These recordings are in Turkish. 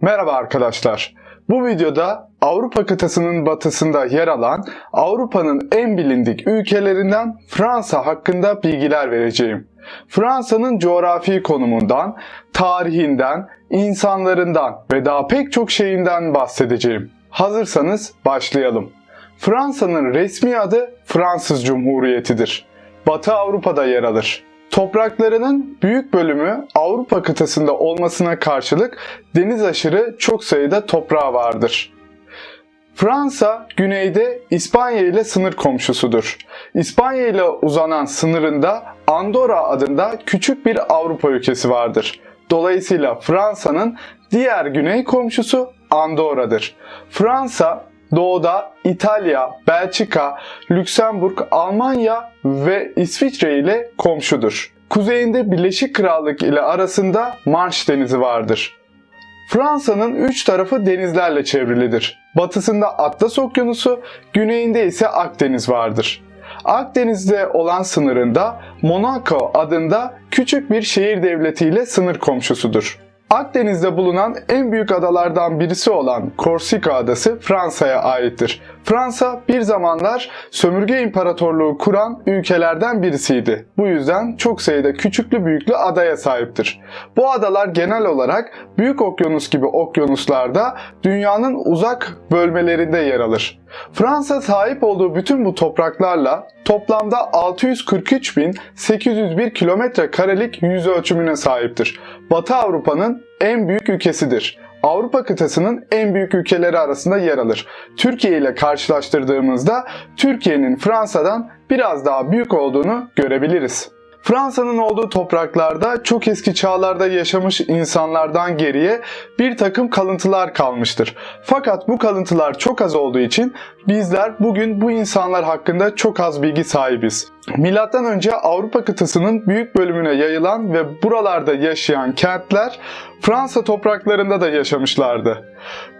Merhaba arkadaşlar. Bu videoda Avrupa kıtasının batısında yer alan Avrupa'nın en bilindik ülkelerinden Fransa hakkında bilgiler vereceğim. Fransa'nın coğrafi konumundan, tarihinden, insanlarından ve daha pek çok şeyinden bahsedeceğim. Hazırsanız başlayalım. Fransa'nın resmi adı Fransız Cumhuriyeti'dir. Batı Avrupa'da yer alır. Topraklarının büyük bölümü Avrupa kıtasında olmasına karşılık deniz aşırı çok sayıda toprağı vardır. Fransa güneyde İspanya ile sınır komşusudur. İspanya ile uzanan sınırında Andorra adında küçük bir Avrupa ülkesi vardır. Dolayısıyla Fransa'nın diğer güney komşusu Andorra'dır. Fransa doğuda İtalya, Belçika, Lüksemburg, Almanya ve İsviçre ile komşudur. Kuzeyinde Birleşik Krallık ile arasında Manş Denizi vardır. Fransa'nın üç tarafı denizlerle çevrilidir. Batısında Atlas Okyanusu, güneyinde ise Akdeniz vardır. Akdeniz'de olan sınırında Monaco adında küçük bir şehir devletiyle sınır komşusudur. Akdeniz'de bulunan en büyük adalardan birisi olan Korsika adası Fransa'ya aittir. Fransa bir zamanlar sömürge imparatorluğu kuran ülkelerden birisiydi. Bu yüzden çok sayıda küçüklü büyüklü adaya sahiptir. Bu adalar genel olarak Büyük Okyanus gibi okyanuslarda dünyanın uzak bölmelerinde yer alır. Fransa sahip olduğu bütün bu topraklarla toplamda 643.801 kilometre karelik yüz ölçümüne sahiptir. Batı Avrupa'nın en büyük ülkesidir. Avrupa kıtasının en büyük ülkeleri arasında yer alır. Türkiye ile karşılaştırdığımızda Türkiye'nin Fransa'dan biraz daha büyük olduğunu görebiliriz. Fransa'nın olduğu topraklarda çok eski çağlarda yaşamış insanlardan geriye bir takım kalıntılar kalmıştır. Fakat bu kalıntılar çok az olduğu için bizler bugün bu insanlar hakkında çok az bilgi sahibiz. Milattan önce Avrupa kıtasının büyük bölümüne yayılan ve buralarda yaşayan kentler Fransa topraklarında da yaşamışlardı.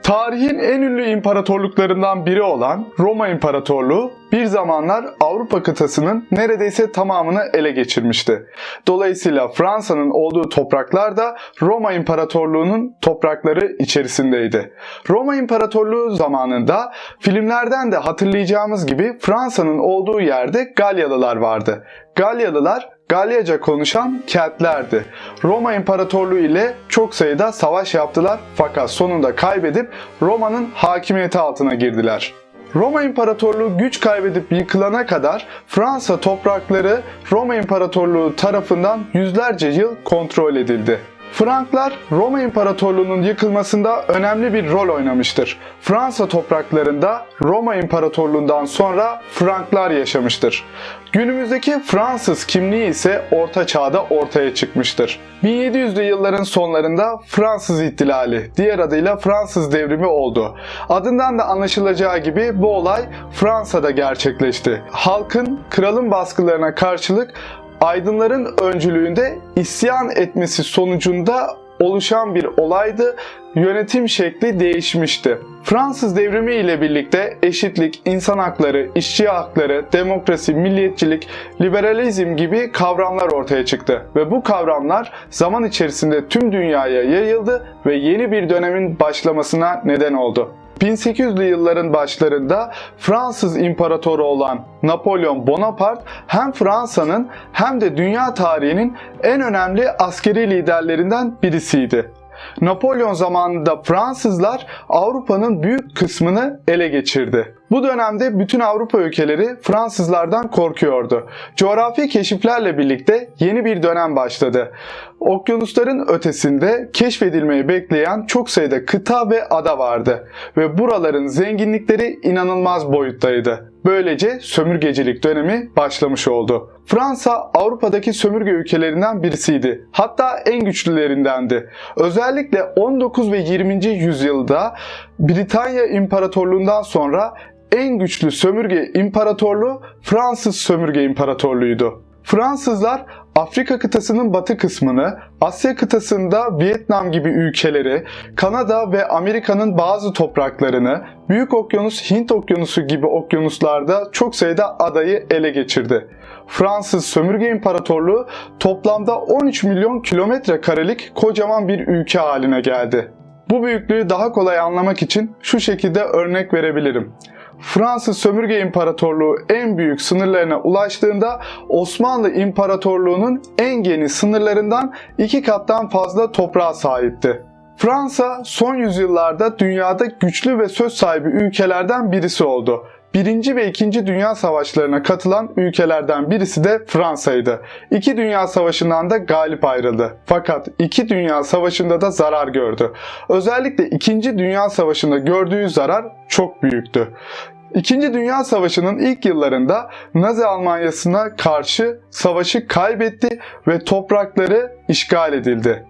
Tarihin en ünlü imparatorluklarından biri olan Roma İmparatorluğu bir zamanlar Avrupa kıtasının neredeyse tamamını ele geçirmişti. Dolayısıyla Fransa'nın olduğu topraklar da Roma İmparatorluğu'nun toprakları içerisindeydi. Roma İmparatorluğu zamanında filmlerden de hatırlayacağımız gibi Fransa'nın olduğu yerde Galyalılar vardı. Galyalılar Galyaca konuşan Keltlerdi. Roma İmparatorluğu ile çok sayıda savaş yaptılar fakat sonunda kaybedip Roma'nın hakimiyeti altına girdiler. Roma İmparatorluğu güç kaybedip yıkılana kadar Fransa toprakları Roma İmparatorluğu tarafından yüzlerce yıl kontrol edildi. Franklar Roma İmparatorluğu'nun yıkılmasında önemli bir rol oynamıştır. Fransa topraklarında Roma İmparatorluğu'ndan sonra Franklar yaşamıştır. Günümüzdeki Fransız kimliği ise Orta Çağ'da ortaya çıkmıştır. 1700'lü yılların sonlarında Fransız İhtilali, diğer adıyla Fransız Devrimi oldu. Adından da anlaşılacağı gibi bu olay Fransa'da gerçekleşti. Halkın kralın baskılarına karşılık aydınların öncülüğünde isyan etmesi sonucunda oluşan bir olaydı. Yönetim şekli değişmişti. Fransız devrimi ile birlikte eşitlik, insan hakları, işçi hakları, demokrasi, milliyetçilik, liberalizm gibi kavramlar ortaya çıktı ve bu kavramlar zaman içerisinde tüm dünyaya yayıldı ve yeni bir dönemin başlamasına neden oldu. 1800'lü yılların başlarında Fransız imparatoru olan Napolyon Bonaparte hem Fransa'nın hem de dünya tarihinin en önemli askeri liderlerinden birisiydi. Napolyon zamanında Fransızlar Avrupa'nın büyük kısmını ele geçirdi. Bu dönemde bütün Avrupa ülkeleri Fransızlardan korkuyordu. Coğrafi keşiflerle birlikte yeni bir dönem başladı. Okyanusların ötesinde keşfedilmeyi bekleyen çok sayıda kıta ve ada vardı ve buraların zenginlikleri inanılmaz boyuttaydı. Böylece sömürgecilik dönemi başlamış oldu. Fransa Avrupa'daki sömürge ülkelerinden birisiydi. Hatta en güçlülerindendi. Özellikle 19 ve 20. yüzyılda Britanya İmparatorluğundan sonra en güçlü sömürge imparatorluğu Fransız sömürge imparatorluğuydu. Fransızlar Afrika kıtasının batı kısmını, Asya kıtasında Vietnam gibi ülkeleri, Kanada ve Amerika'nın bazı topraklarını, Büyük Okyanus, Hint Okyanusu gibi okyanuslarda çok sayıda adayı ele geçirdi. Fransız sömürge imparatorluğu toplamda 13 milyon kilometre karelik kocaman bir ülke haline geldi. Bu büyüklüğü daha kolay anlamak için şu şekilde örnek verebilirim. Fransız Sömürge İmparatorluğu en büyük sınırlarına ulaştığında Osmanlı İmparatorluğu'nun en geniş sınırlarından iki kattan fazla toprağa sahipti. Fransa son yüzyıllarda dünyada güçlü ve söz sahibi ülkelerden birisi oldu. Birinci ve İkinci Dünya Savaşlarına katılan ülkelerden birisi de Fransa'ydı. İki Dünya Savaşı'ndan da galip ayrıldı. Fakat iki Dünya Savaşı'nda da zarar gördü. Özellikle İkinci Dünya Savaşı'nda gördüğü zarar çok büyüktü. İkinci Dünya Savaşı'nın ilk yıllarında Nazi Almanyası'na karşı savaşı kaybetti ve toprakları işgal edildi.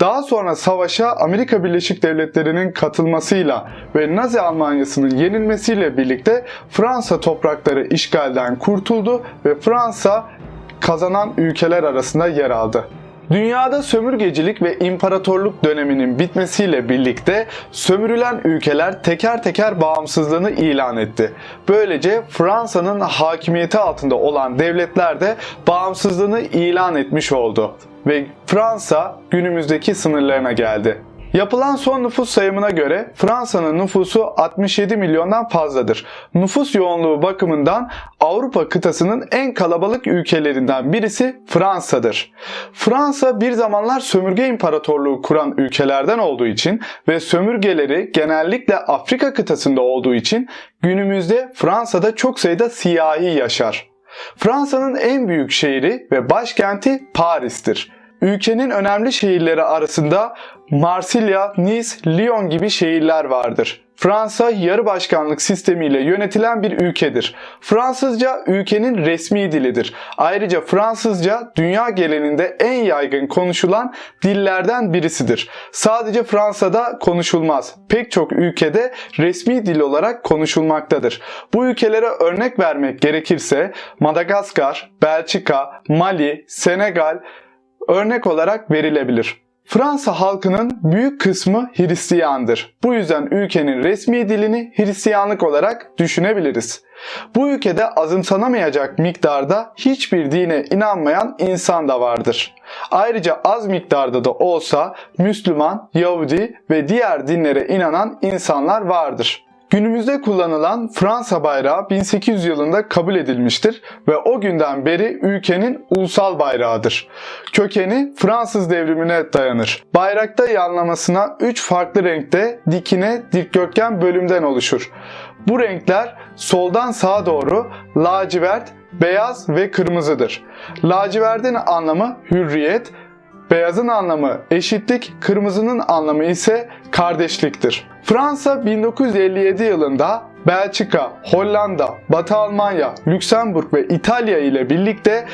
Daha sonra savaşa Amerika Birleşik Devletleri'nin katılmasıyla ve Nazi Almanyası'nın yenilmesiyle birlikte Fransa toprakları işgalden kurtuldu ve Fransa kazanan ülkeler arasında yer aldı. Dünyada sömürgecilik ve imparatorluk döneminin bitmesiyle birlikte sömürülen ülkeler teker teker bağımsızlığını ilan etti. Böylece Fransa'nın hakimiyeti altında olan devletler de bağımsızlığını ilan etmiş oldu ve Fransa günümüzdeki sınırlarına geldi. Yapılan son nüfus sayımına göre Fransa'nın nüfusu 67 milyondan fazladır. Nüfus yoğunluğu bakımından Avrupa kıtasının en kalabalık ülkelerinden birisi Fransa'dır. Fransa bir zamanlar sömürge imparatorluğu kuran ülkelerden olduğu için ve sömürgeleri genellikle Afrika kıtasında olduğu için günümüzde Fransa'da çok sayıda siyahi yaşar. Fransa'nın en büyük şehri ve başkenti Paris'tir. Ülkenin önemli şehirleri arasında Marsilya, Nice, Lyon gibi şehirler vardır. Fransa yarı başkanlık sistemiyle yönetilen bir ülkedir. Fransızca ülkenin resmi dilidir. Ayrıca Fransızca dünya genelinde en yaygın konuşulan dillerden birisidir. Sadece Fransa'da konuşulmaz. Pek çok ülkede resmi dil olarak konuşulmaktadır. Bu ülkelere örnek vermek gerekirse Madagaskar, Belçika, Mali, Senegal örnek olarak verilebilir. Fransa halkının büyük kısmı Hristiyandır. Bu yüzden ülkenin resmi dilini Hristiyanlık olarak düşünebiliriz. Bu ülkede azımsanamayacak miktarda hiçbir dine inanmayan insan da vardır. Ayrıca az miktarda da olsa Müslüman, Yahudi ve diğer dinlere inanan insanlar vardır. Günümüzde kullanılan Fransa bayrağı 1800 yılında kabul edilmiştir ve o günden beri ülkenin ulusal bayrağıdır. Kökeni Fransız devrimine dayanır. Bayrakta yanlamasına 3 farklı renkte dikine dikdörtgen bölümden oluşur. Bu renkler soldan sağa doğru lacivert, beyaz ve kırmızıdır. Lacivertin anlamı hürriyet, Beyazın anlamı eşitlik, kırmızının anlamı ise kardeşliktir. Fransa 1957 yılında Belçika, Hollanda, Batı Almanya, Lüksemburg ve İtalya ile birlikte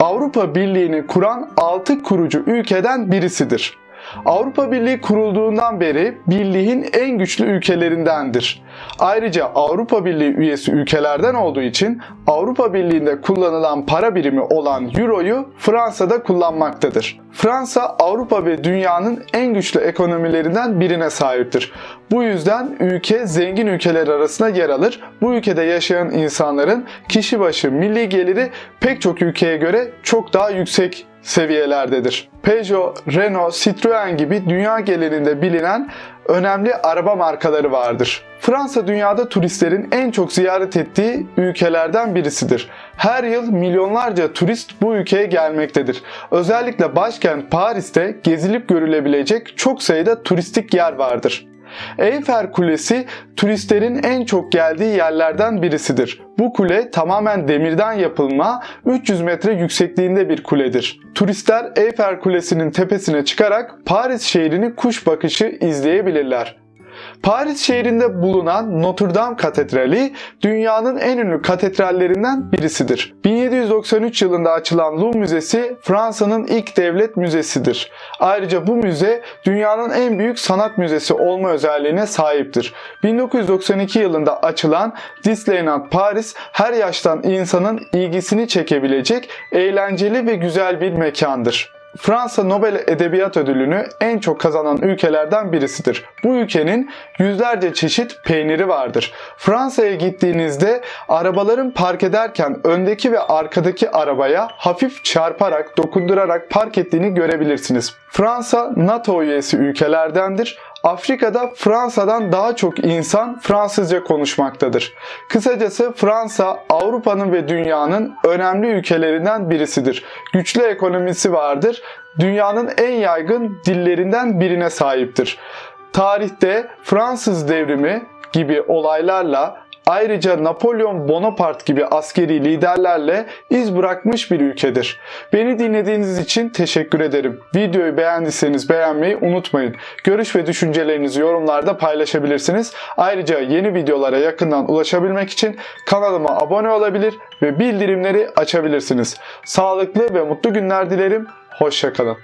Avrupa Birliği'ni kuran 6 kurucu ülkeden birisidir. Avrupa Birliği kurulduğundan beri birliğin en güçlü ülkelerindendir. Ayrıca Avrupa Birliği üyesi ülkelerden olduğu için Avrupa Birliği'nde kullanılan para birimi olan Euro'yu Fransa'da kullanmaktadır. Fransa Avrupa ve dünyanın en güçlü ekonomilerinden birine sahiptir. Bu yüzden ülke zengin ülkeler arasında yer alır. Bu ülkede yaşayan insanların kişi başı milli geliri pek çok ülkeye göre çok daha yüksek seviyelerdedir. Peugeot, Renault, Citroen gibi dünya genelinde bilinen önemli araba markaları vardır. Fransa dünyada turistlerin en çok ziyaret ettiği ülkelerden birisidir. Her yıl milyonlarca turist bu ülkeye gelmektedir. Özellikle başkent Paris'te gezilip görülebilecek çok sayıda turistik yer vardır. Eyfel Kulesi turistlerin en çok geldiği yerlerden birisidir. Bu kule tamamen demirden yapılma 300 metre yüksekliğinde bir kuledir. Turistler Eyfel Kulesi'nin tepesine çıkarak Paris şehrini kuş bakışı izleyebilirler. Paris şehrinde bulunan Notre Dame Katedrali dünyanın en ünlü katedrallerinden birisidir. 1793 yılında açılan Louvre Müzesi Fransa'nın ilk devlet müzesidir. Ayrıca bu müze dünyanın en büyük sanat müzesi olma özelliğine sahiptir. 1992 yılında açılan Disneyland Paris her yaştan insanın ilgisini çekebilecek eğlenceli ve güzel bir mekandır. Fransa Nobel Edebiyat Ödülünü en çok kazanan ülkelerden birisidir. Bu ülkenin yüzlerce çeşit peyniri vardır. Fransa'ya gittiğinizde arabaların park ederken öndeki ve arkadaki arabaya hafif çarparak, dokundurarak park ettiğini görebilirsiniz. Fransa NATO üyesi ülkelerdendir. Afrika'da Fransa'dan daha çok insan Fransızca konuşmaktadır. Kısacası Fransa Avrupa'nın ve dünyanın önemli ülkelerinden birisidir. Güçlü ekonomisi vardır. Dünyanın en yaygın dillerinden birine sahiptir. Tarihte Fransız devrimi gibi olaylarla Ayrıca Napolyon Bonaparte gibi askeri liderlerle iz bırakmış bir ülkedir. Beni dinlediğiniz için teşekkür ederim. Videoyu beğendiyseniz beğenmeyi unutmayın. Görüş ve düşüncelerinizi yorumlarda paylaşabilirsiniz. Ayrıca yeni videolara yakından ulaşabilmek için kanalıma abone olabilir ve bildirimleri açabilirsiniz. Sağlıklı ve mutlu günler dilerim. Hoşçakalın.